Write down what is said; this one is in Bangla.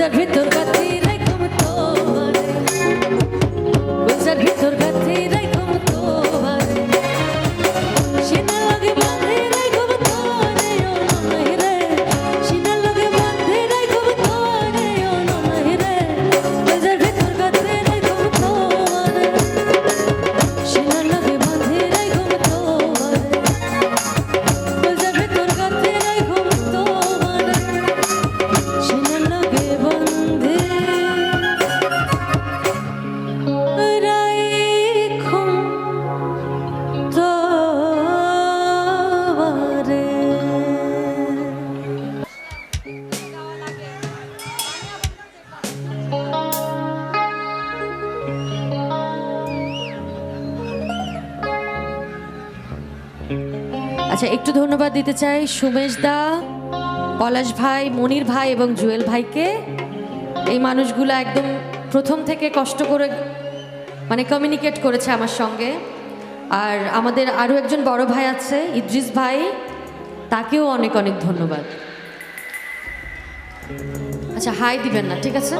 that rhythm? আচ্ছা একটু ধন্যবাদ দিতে চাই সুমেশ দা, পলাশ ভাই, মনির ভাই এবং জুয়েল ভাইকে। এই মানুষগুলো একদম প্রথম থেকে কষ্ট করে মানে কমিউনিকেট করেছে আমার সঙ্গে। আর আমাদের আরও একজন বড় ভাই আছে, ইদ্রিস ভাই, তাকেও অনেক অনেক ধন্যবাদ। আচ্ছা হাই দিবেন না, ঠিক আছে?